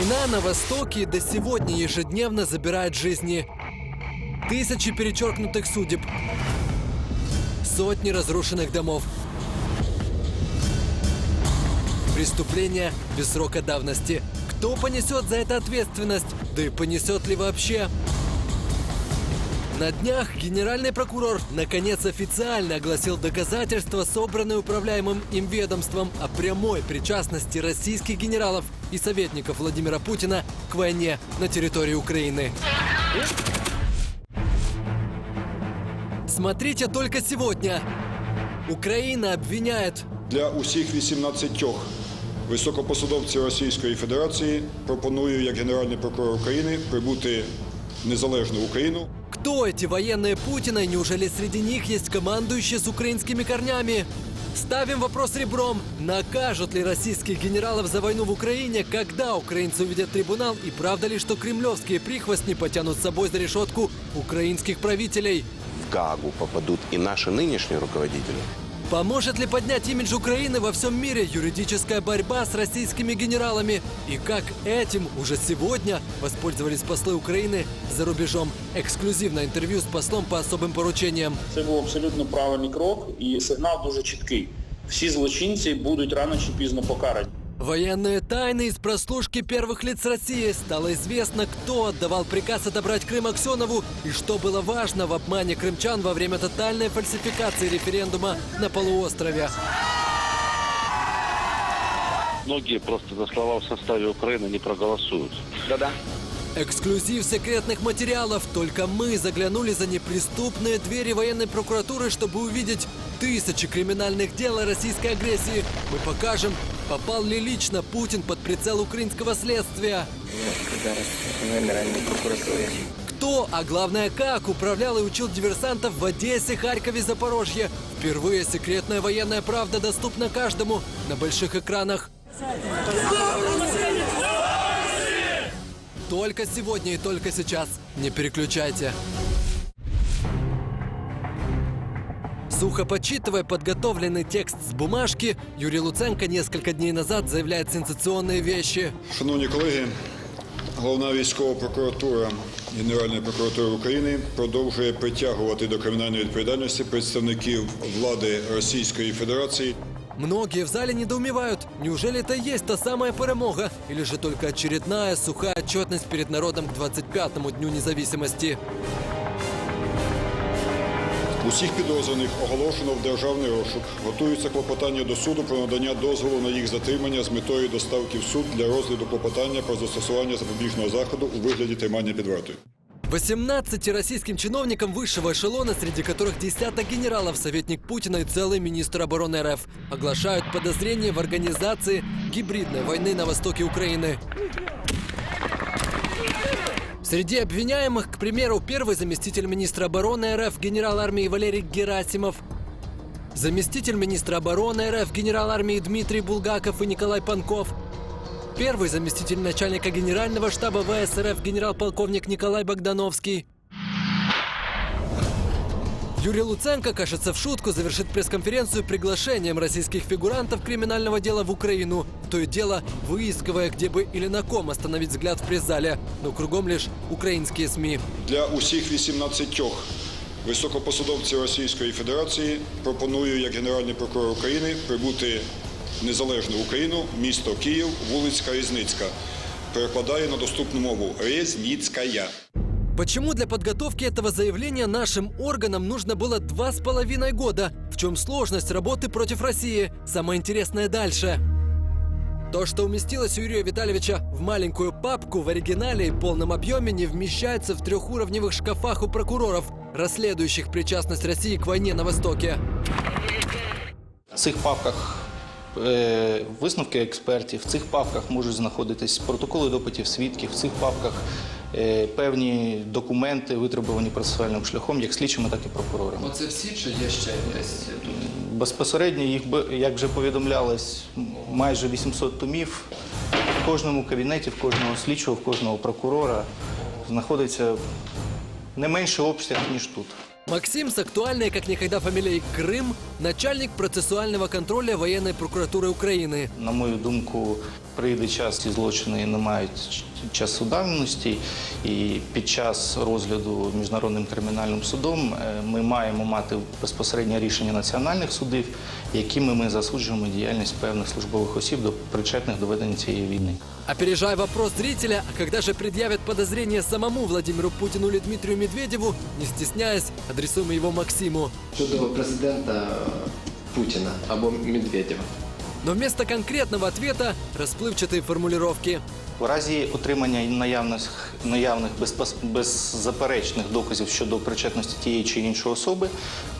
Война на Востоке до сегодня ежедневно забирает жизни. Тысячи перечеркнутых судеб. Сотни разрушенных домов. Преступления без срока давности. Кто понесет за это ответственность? Да и понесет ли вообще? На днях генеральный прокурор наконец официально огласил доказательства, собранные управляемым им ведомством о прямой причастности российских генералов и советников Владимира Путина к войне на территории Украины. Смотрите только сегодня. Украина обвиняет Для усіх 18 високопосадовців Російської Федерації пропоную як Генеральний прокурор України прибути в незалежну Україну. Кто эти военные Путина и неужели среди них есть командующие с украинскими корнями? Ставим вопрос ребром. Накажут ли российских генералов за войну в Украине, когда украинцы увидят трибунал? И правда ли, что кремлевские прихвостни потянут с собой за решетку украинских правителей? в Гаагу попадут и наши нынешние руководители, Поможет ли поднять имидж Украины во всем мире юридическая борьба с российскими генералами? И как этим уже сегодня воспользовались послы Украины за рубежом? Эксклюзивное интервью с послом по особым поручениям. Це був абсолютно правильний крок і сигнал дуже чіткий. Всі злочинці будуть рано чи пізно покарані. Военные тайны из прослушки первых лиц России. Стало известно, кто отдавал приказ отобрать Крым Аксенову и что было важно в обмане крымчан во время тотальной фальсификации референдума на полуострове. Многие просто за слова в составе Украины не проголосуют. Эксклюзив секретных материалов. Только мы заглянули за неприступные двери военной прокуратуры, чтобы увидеть тысячи криминальных дел о российской агрессии. Мы покажем, попал ли лично Путин под прицел украинского следствия. Кто, а главное как, управлял и учил диверсантов в Одессе, Харькове, Запорожье? Впервые секретная военная правда доступна каждому на больших экранах. Только сегодня и только сейчас. Не переключайте. Сухо подсчитывая подготовленный текст с бумажки, Юрий Луценко несколько дней назад заявляет сенсационные вещи. Шановні колеги, головна військова прокуратура Генеральної прокуратури України продовжує притягувати до кримінальної відповідальності представників влади Російської Федерації Многие в зале недоумевают, неужели это и есть та самая перемога? Или же только очередная сухая отчетность перед народом к 25-му Дню независимости? Усіх підозрюваних оголошено в державний розшук. Готуються клопотання до суду про надання дозволу на їх затримання з метою доставки в суд для розгляду клопотання про застосування запобіжного заходу у вигляді тримання під вартою. 18 российским чиновникам высшего эшелона, среди которых десяток генералов, советник Путина и целый министр обороны РФ, оглашают подозрения в организации гибридной войны на востоке Украины. Среди обвиняемых, к примеру, первый заместитель министра обороны РФ генерал армии Валерий Герасимов, заместитель министра обороны РФ генерал армии Дмитрий Булгаков и Николай Панков, первый заместитель начальника генерального штаба ВС РФ генерал-полковник Николай Богдановский. Юрий Луценко, кажется, в шутку завершит пресс-конференцию приглашением российских фигурантов криминального дела в Украину. То и дело, выискивая, где бы или на ком остановить взгляд в пресс-зале. Но кругом лишь украинские СМИ. Для усіх 18 високопосадовців Російської Федерації пропоную як Генеральний прокурор України прибути в незалежну Україну, місто Київ, вулицька Різницька. Перекладає на доступну мову Резніцькая. Почему для подготовки этого заявления нашим органам нужно было два с половиной года? В чем сложность работы против России? Самое интересное дальше. То, что уместилось у Юрия Витальевича в маленькую папку в оригинале и полном объеме, не вмещается в трехуровневых шкафах у прокуроров, расследующих причастность России к войне на Востоке. В цих папках е, висновки експертів. В цих папках можуть знаходитись протоколи допитів свідків, в цих папках е, певні документи, витребувані процесуальним шляхом, як слідчими, так і прокурорами. Оце всі чи є ще якась тут? Безпосередньо їх, би- як вже повідомлялось, майже 800 томів. В кожному кабінеті, в кожного слідчого, в кожного прокурора знаходиться не менший обсяг, ніж тут. Максим с актуальной как никогда фамилией Крым, начальник процессуального контроля военной прокуратуры Украины. На мою думку, прийде час, ці злочини не мають часу давності, і під час розгляду міжнародним кримінальним судом е, ми маємо мати безпосереднє рішення національних судів, якими ми засуджуємо діяльність певних службових осіб до причетних до ведення цієї війни. Опережая вопрос зрителя, а когда же предъявят подозрение самому Владимиру Путину или Дмитрию Медведеву, не стесняясь, адресуем его Максиму. щодо президента Путіна або Медведєва. Но вместо конкретного ответа расплывчатые формулировки. У разі отримання наявних, наявних безпос- беззаперечних доказів щодо причетності тієї чи іншої особи,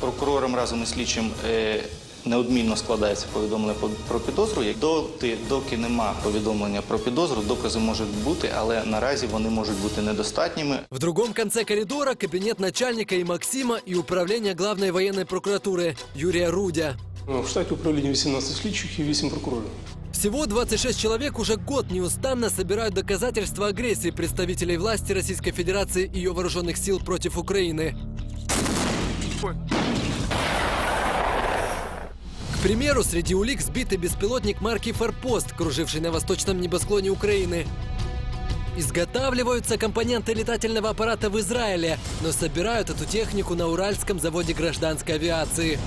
прокурором разом із слідчим е, неодмінно складається повідомлення по- про підозру. Як доти, доки нема повідомлення про підозру, докази можуть бути, але наразі вони можуть бути недостатніми. В другом конце коридора кабинет начальника и Максима и управление главной военной прокуратуры Юрия Рудя. В штаті управління 18 слідчих і 8 прокурорів. Всего 26 человек уже год неустанно собирают доказательства агрессии представителей власти Российской Федерации и ее вооруженных сил против Украины. К примеру, среди улик сбитый беспилотник марки «Форпост», круживший на восточном небосклоне Украины. Изготавливаются компоненты летательного аппарата в Израиле, но собирают эту технику на Уральском заводе гражданской авиации.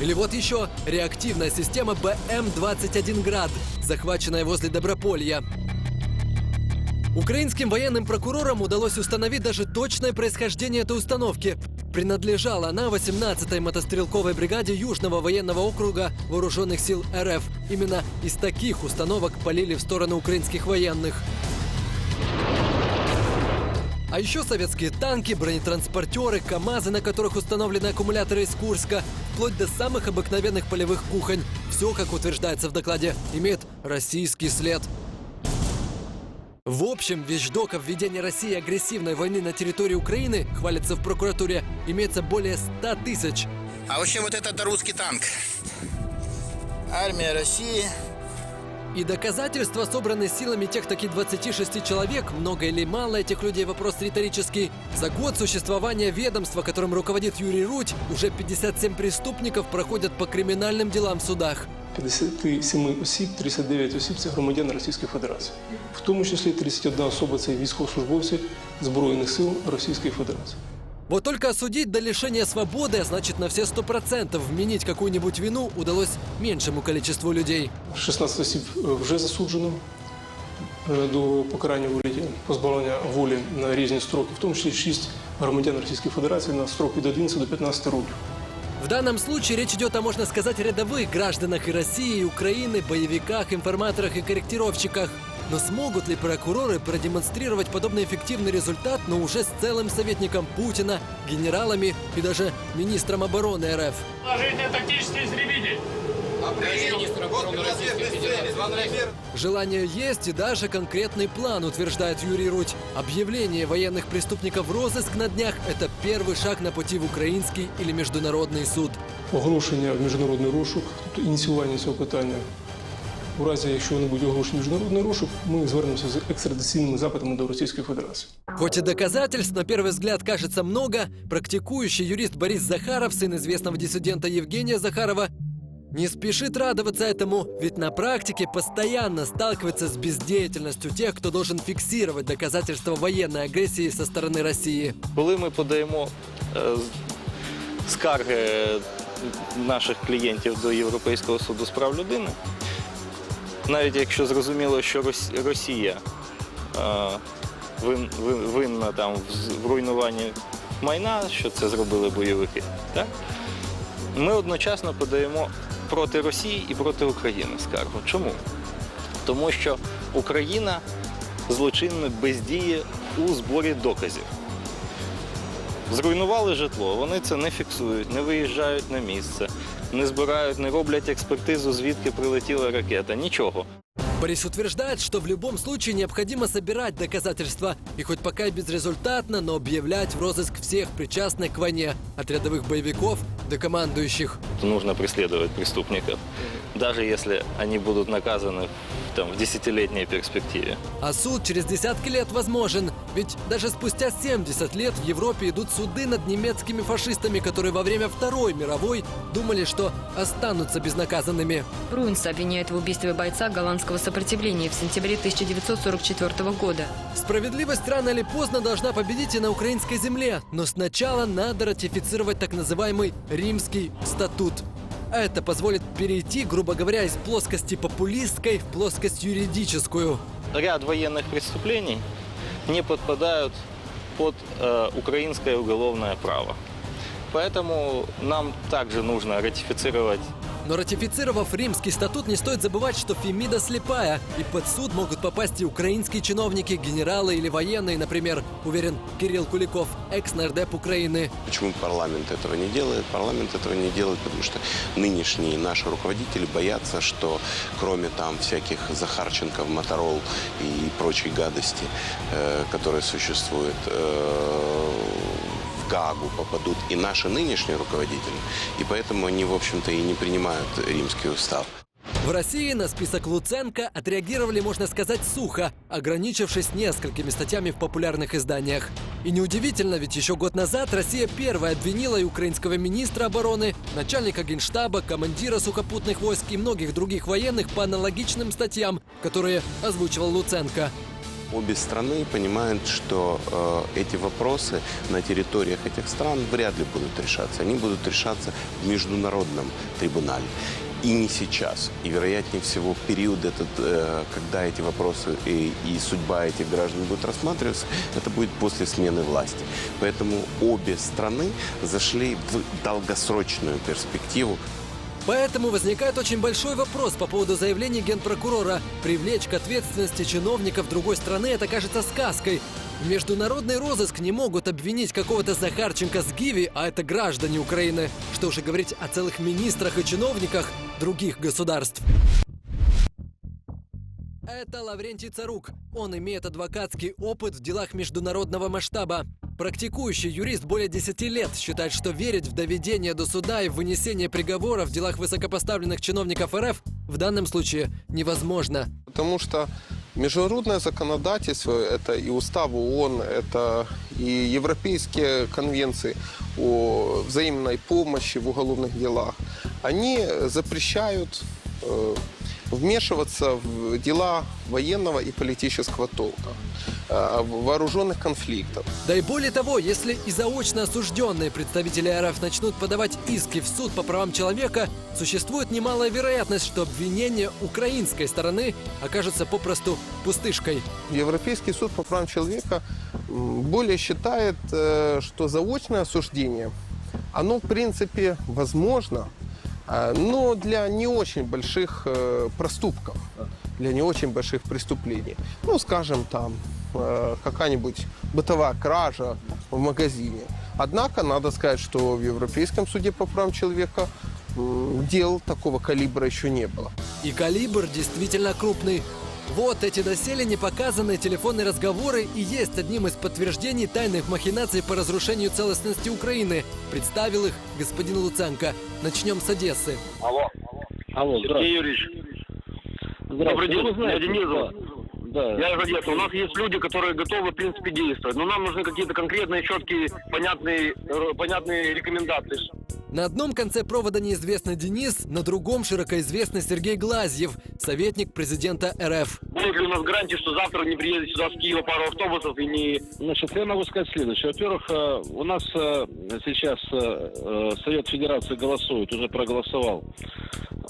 Или вот еще реактивная система БМ-21 «Град», захваченная возле Доброполья. Украинским военным прокурорам удалось установить даже точное происхождение этой установки. Принадлежала она 18-й мотострелковой бригаде Южного военного округа Вооруженных сил РФ. Именно из таких установок полили в сторону украинских военных. А еще советские танки, бронетранспортеры, КАМАЗы, на которых установлены аккумуляторы из Курска, вплоть до самых обыкновенных полевых кухонь. Все, как утверждается в докладе, имеет российский след. В общем, вещдок о России агрессивной войны на территории Украины, хвалится в прокуратуре, имеется более 100 тысяч. А вообще вот этот русский танк. Армия России. И доказательства, собранные силами тех таки 26 человек, много или мало этих людей, вопрос риторический. За год существования ведомства, которым руководит Юрий Рудь, уже 57 преступников проходят по криминальным делам в судах. 57 осіб, 39 осіб це громадяни Російської Федерації. В тому числі 31 особа це військовослужбовці Збройних сил Російської Федерації. Вот только осудить до лишения свободы, а значит на все 100% вменить какую-нибудь вину удалось меньшему количеству людей. 16 осіб е, вже засуджено е, до покарання у вигляді позбавлення волі на різні строки, в тому числі 6 громадян Російської Федерації на строк від 11 до 15 років. В данном случае речь идет о, можно сказать, рядовых гражданах и России, и Украины, боевиках, информаторах и корректировщиках. Но смогут ли прокуроры продемонстрировать подобный эффективный результат, но уже с целым советником Путина, генералами и даже министром обороны РФ? Желание есть и даже конкретный план, утверждает Юрий Рудь. Объявление военных преступников в розыск на днях – это первый шаг на пути в украинский или международный суд. Оголошення в міжнародний розшук, тобто ініціювання цього питання. У разі, якщо не буде оголошений міжнародний розшук, ми звернемося з екстрадиційними запитами до Російської Федерації. Хоть и доказательств на первый взгляд кажется много, практикующий юрист Борис Захаров, сын известного диссидента Евгения Захарова, не спешит радоваться этому, ведь на практике постоянно сталкивается с бездеятельностью тех, кто должен фиксировать доказательства военной агрессии со стороны России. Коли ми подаємо е, скарги наших клієнтів до Європейського суду з прав людини, навіть якщо зрозуміло, що Росія е, вин- вин- винна там в руйнуванні майна, що це зробили бойовики, так? ми одночасно подаємо проти Росії і проти України скаргу. Чому? Тому що Україна злочинно бездіє у зборі доказів. Зруйнували житло, вони це не фіксують, не виїжджають на місце, не збирають, не роблять експертизу, звідки прилетіла ракета. Нічого. Борис утверждает, что в любом случае необходимо собирать доказательства. И хоть пока и безрезультатно, но объявлять в розыск всех причастных к войне. От рядовых боевиков до командующих. Нужно преследовать преступников, даже если они будут наказаны там, в десятилетней перспективе. А суд через десятки лет возможен. Ведь даже спустя 70 лет в Европе идут суды над немецкими фашистами, которые во время Второй мировой думали, что останутся безнаказанными. Бруинса обвиняет в убийстве бойца голландского сопротивления в сентябре 1944 года. Справедливость рано или поздно должна победить и на украинской земле. Но сначала надо ратифицировать так называемый Римский статут. Это позволит перейти, грубо говоря, из плоскости популистской в плоскость юридическую. Ряд военных преступлений не подпадают под э, украинское уголовное право. Поэтому нам также нужно ратифицировать Но ратифицировав Римский статут, не стоит забывать, что Фемида слепая, и под суд могут попасть и украинские чиновники, генералы или военные, например, уверен Кирилл Куликов, экс-нардеп Украины. Почему парламент этого не делает? Парламент этого не делает, потому что нынешние наши руководители боятся, что кроме там всяких Захарченков, Моторол и прочей гадости, э, которые существуют, э, в Гаагу попадут и наши нынешние руководители. И поэтому они, в общем-то, и не принимают римский устав. В России на список Луценко отреагировали, можно сказать, сухо, ограничившись несколькими статьями в популярных изданиях. И неудивительно, ведь еще год назад Россия первая обвинила и украинского министра обороны, начальника генштаба, командира сухопутных войск и многих других военных по аналогичным статьям, которые озвучивал Луценко. Обе страны понимают, что э, эти вопросы на территориях этих стран вряд ли будут решаться. Они будут решаться в международном трибунале. И не сейчас. И, вероятнее всего, период этот, э, когда эти вопросы и, и судьба этих граждан будет рассматриваться, это будет после смены власти. Поэтому обе страны зашли в долгосрочную перспективу Поэтому возникает очень большой вопрос по поводу заявлений генпрокурора. Привлечь к ответственности чиновников другой страны – это кажется сказкой. Международный розыск не могут обвинить какого-то Захарченко с Гиви, а это граждане Украины. Что уже говорить о целых министрах и чиновниках других государств. Это Лаврентий Царук. Он имеет адвокатский опыт в делах международного масштаба. Практикующий юрист более 10 лет считает, что верить в доведение до суда и в вынесение приговора в делах высокопоставленных чиновников РФ в данном случае невозможно. Потому что международное законодательство, это и устав ООН, это и европейские конвенции о взаимной помощи в уголовных делах, они запрещают э, вмешиваться в дела военного и политического толка, э, вооруженных конфликтов. Да и более того, если и заочно осужденные представители РФ начнут подавать иски в суд по правам человека, существует немалая вероятность, что обвинения украинской стороны окажутся попросту пустышкой. Европейский суд по правам человека более считает, э, что заочное осуждение, оно в принципе возможно, но для не очень больших э, проступков, для не очень больших преступлений. Ну, скажем, там э, какая-нибудь бытовая кража в магазине. Однако, надо сказать, что в Европейском суде по правам человека дел такого калибра еще не было. И калибр действительно крупный. Вот эти доселе не показанные телефонные разговоры и есть одним из подтверждений тайных махинаций по разрушению целостности Украины. Представил их господин Луценко. Начнем с Одессы. Алло. Алло, Сергей Юрьевич. Добрый день. Я Денис зовут. Да. Я из Одессы. У нас есть люди, которые готовы, в принципе, действовать. Но нам нужны какие-то конкретные, четкие, понятные, э, понятные рекомендации. На одном конце провода неизвестный Денис, на другом широкоизвестный Сергей Глазьев, советник президента РФ. Будет ли у нас гарантия, что завтра не приедет сюда с Киева пару автобусов и не... Значит, я могу сказать следующее. Во-первых, э, у нас э, сейчас э, Совет Федерации голосует, уже проголосовал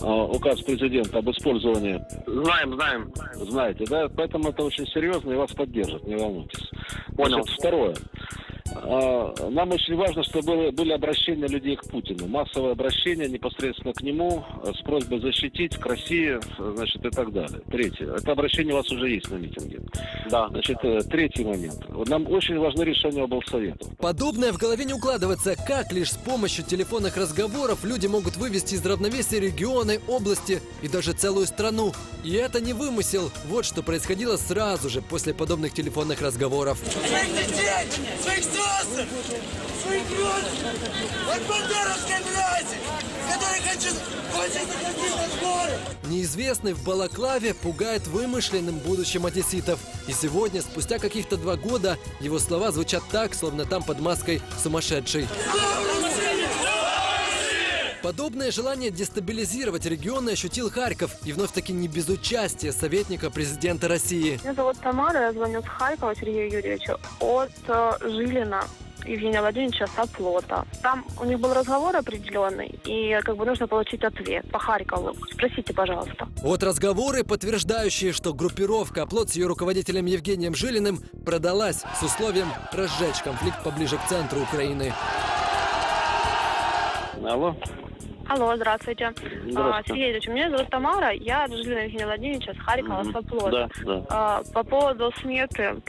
указ президента об использовании. Знаем, знаем. Знаете, да? Поэтому это очень серьезно и вас поддержат, не волнуйтесь. Понял. Значит, второе. А, Нам очень важно, чтобы было- были обращения людей к Путину. Массовое обращение непосредственно к нему э, с просьбой защитить, к России, э, значит, и так далее. Третье. Это обращение у вас уже есть на митинге. Да. Значит, э, третий момент. Нам очень важны решения облсоветов. Подобное в голове не укладывается, как лишь с помощью телефонных разговоров люди могут вывести из равновесия регионы, области и даже целую страну. И это не вымысел. Вот что происходило сразу же после подобных телефонных разговоров. Своих детей, своих родственников, от бандеровской мрази, которые хотят, хотят захватить наш город. Неизвестный в Балаклаве пугает вымышленным будущим одесситов. И сегодня, спустя каких-то два года, его слова звучат так, словно там под маской сумасшедший. Подобное желание дестабилизировать регионы ощутил Харьков. И вновь-таки не без участия советника президента России. Меня зовут Тамара, я звоню с Харькова Сергею Юрьевичу от э, Жилина. Евгения Владимировича с оплота. Там у них был разговор определенный, и как бы нужно получить ответ по Харькову. Спросите, пожалуйста. Вот разговоры, подтверждающие, что группировка «Оплот» с ее руководителем Евгением Жилиным продалась с условием разжечь конфликт поближе к центру Украины. Алло. Алло, здравствуйте. А, Здравствуйте. Сергей Юрьевич, меня зовут Тамара, я от Жилина Евгения Владимировича с Харькова, с оплота. Да, да. А, по поводу сметы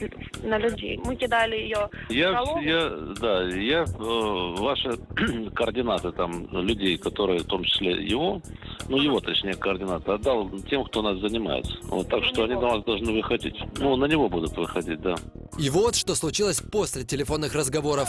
на людей. Мы кидали ее Я, налогу. я, да, я э, ваши координаты там людей, которые, в том числе его, ну его, точнее, координаты, отдал тем, кто нас занимается. Вот так что они на вас должны выходить. Ну, на него будут выходить, да. И вот что случилось после телефонных разговоров.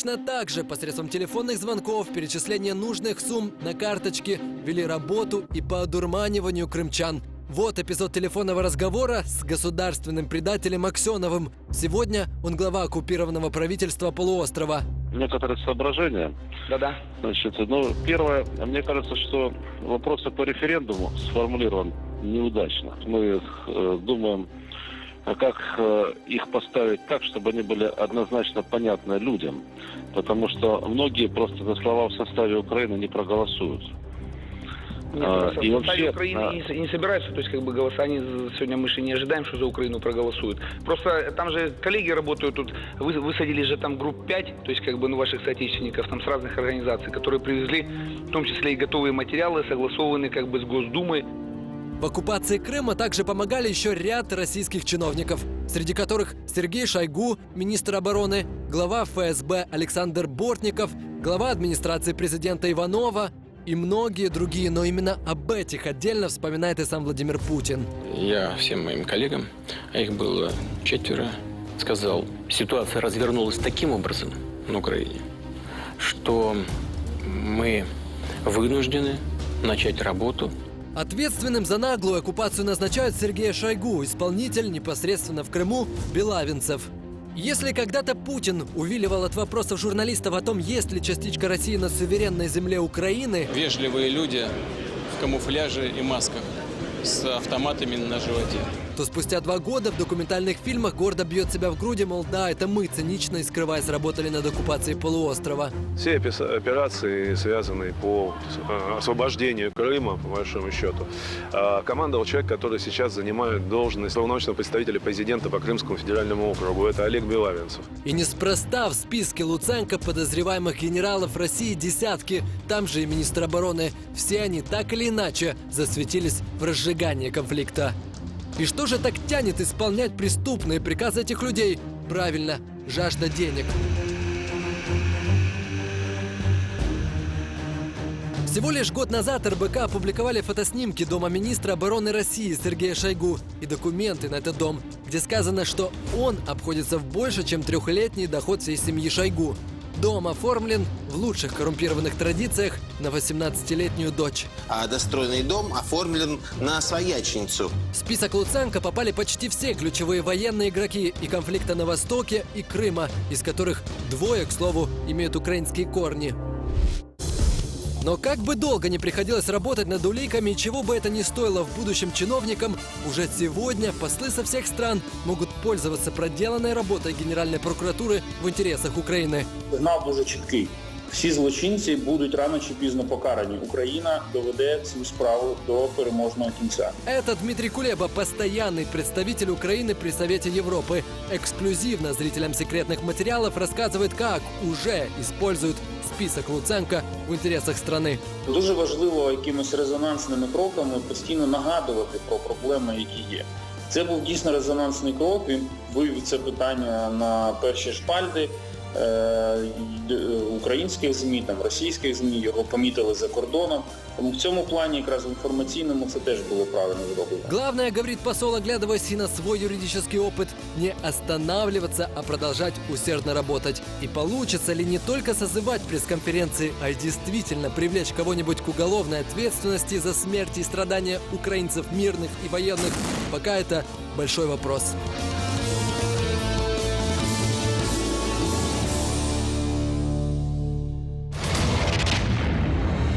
Точно так же посредством телефонных звонков, перечисления нужных сумм на карточке вели работу и по одурманиванию крымчан. Вот эпизод телефонного разговора с государственным предателем Аксеновым. Сегодня он глава оккупированного правительства полуострова. Некоторые соображения. Да-да. Значит, ну, первое, мне кажется, что вопрос по референдуму сформулирован неудачно. Мы э, думаем, как э, их поставить так, чтобы они были однозначно понятны людям. Потому что многие просто за слова в составе Украины не проголосуют. Нет, А, в и составе вообще, Украины а, не, не собираются, то есть как бы голоса они сегодня мы же не ожидаем, что за Украину проголосуют. Просто там же коллеги работают тут, вы, высадили же там групп 5, то есть как бы ну, ваших соотечественников там с разных организаций, которые привезли в том числе и готовые материалы, согласованные как бы с Госдумой. В оккупации Крыма также помогали еще ряд российских чиновников, среди которых Сергей Шойгу, министр обороны, глава ФСБ Александр Бортников, глава администрации президента Иванова и многие другие. Но именно об этих отдельно вспоминает и сам Владимир Путин. Я всем моим коллегам, а их было четверо, сказал, ситуация развернулась таким образом на Украине, что мы вынуждены начать работу Ответственным за наглую оккупацию назначают Сергея Шойгу, исполнитель непосредственно в Крыму Белавинцев. Если когда-то Путин увиливал от вопросов журналистов о том, есть ли частичка России на суверенной земле Украины, Вежливые люди в камуфляже и масках с автоматами на животе. То спустя два года в документальных фильмах гордо бьет себя в груди, мол, да, это мы цинично и скрываясь работали над оккупацией полуострова. Все операции, связанные по э, освобождению Крыма, по большому счету, э, командовал человек, который сейчас занимает должность полномочного представителя президента по Крымскому федеральному округу. Это Олег Белавинцев. И неспроста в списке Луценко подозреваемых генералов России десятки, там же и министр обороны. Все они так или иначе засветились в разжигании конфликта. И что же так тянет исполнять преступные приказы этих людей? Правильно, жажда денег. Всего лишь год назад РБК опубликовали фотоснимки Дома министра обороны России Сергея Шойгу и документы на этот дом, где сказано, что он обходится в больше, чем трехлетний доход всей семьи Шойгу. Дом оформлен в лучших коррумпированных традициях на 18-летнюю дочь. А достроенный дом оформлен на свояченицу. В список Луценко попали почти все ключевые военные игроки и конфликта на Востоке, и Крыма, из которых двое, к слову, имеют украинские корни. Но как бы долго не приходилось работать над уликами, и чего бы это ни стоило в будущем чиновникам, уже сегодня послы со всех стран могут пользоваться проделанной работой Генеральной прокуратуры в интересах Украины. Сигнал дуже чіткий. Всі злочинці будуть рано чи пізно покарані. Україна доведе цю справу до переможного кінця. Это Дмитрий Кулеба, постоянный представитель Украины при Совете Европы. Эксклюзивно зрителям секретных материалов рассказывает, как уже используют список Луценка в інтересах страны. Дуже важливо якимось резонансними кроками постійно нагадувати про проблеми, які є. Це був дійсно резонансний крок. Він вивів це питання на перші шпальди е, українських ЗМІ, там російських ЗМІ, його помітили за кордоном. Тому в цьому плані, якраз в інформаційному, це теж було правильно зроблено. Главное, говорит посол, оглядываясь и на свой юридический опыт, не останавливаться, а продолжать усердно работать. И получится ли не только созывать пресс-конференции, а и действительно привлечь кого-нибудь к уголовной ответственности за смерть и страдания украинцев мирных и военных, пока это большой вопрос.